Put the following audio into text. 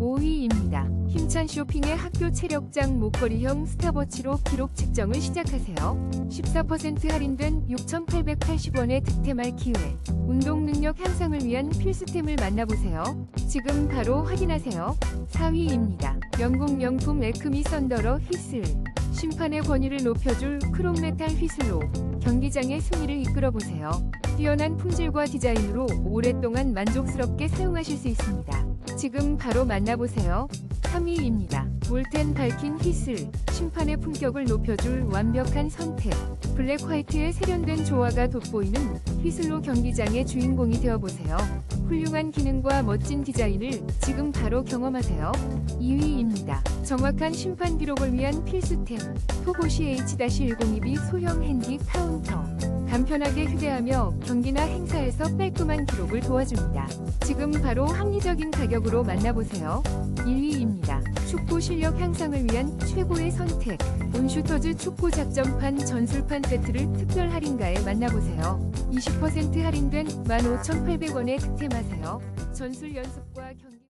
5위입니다. 힘찬 쇼핑의 학교 체력장 목걸이형 스타워치로 기록 측정을 시작하세요. 14% 할인된 6,880원의 득템할 기회. 운동 능력 향상을 위한 필수템을 만나보세요. 지금 바로 확인하세요. 4위입니다. 영국 명품 에크미 썬더러 휘슬. 심판의 권위를 높여줄 크롬메탈 휘슬로 경기장의 승리를 이끌어보세요. 뛰어난 품질과 디자인으로 오랫동안 만족스럽게 사용하실 수 있습니다. 지금 바로 만나보세요. 3위입니다. 몰텐 밝힌 휘슬, 심판의 품격을 높여줄 완벽한 선택. 블랙 화이트의 세련된 조화가 돋보이는 휘슬로 경기장의 주인공이 되어보세요. 훌륭한 기능과 멋진 디자인을 지금 바로 경험하세요. 2위입니다. 정확한 심판 기록을 위한 필수템. 토보시 H-102B 소형 핸디 카운터. 간편하게 휴대하며 경기나 행사에서 깔끔한 기록을 도와줍니다. 지금 바로 합리적인 가격으로 만나보세요. 1위입니다. 축구 실력 향상을 위한 최고의 선택. 온슈터즈 축구 작전판 전술판 세트를 특별 할인가에 만나보세요. 20% 할인된 15,800원에 득템하세요. 전술 연습과 경기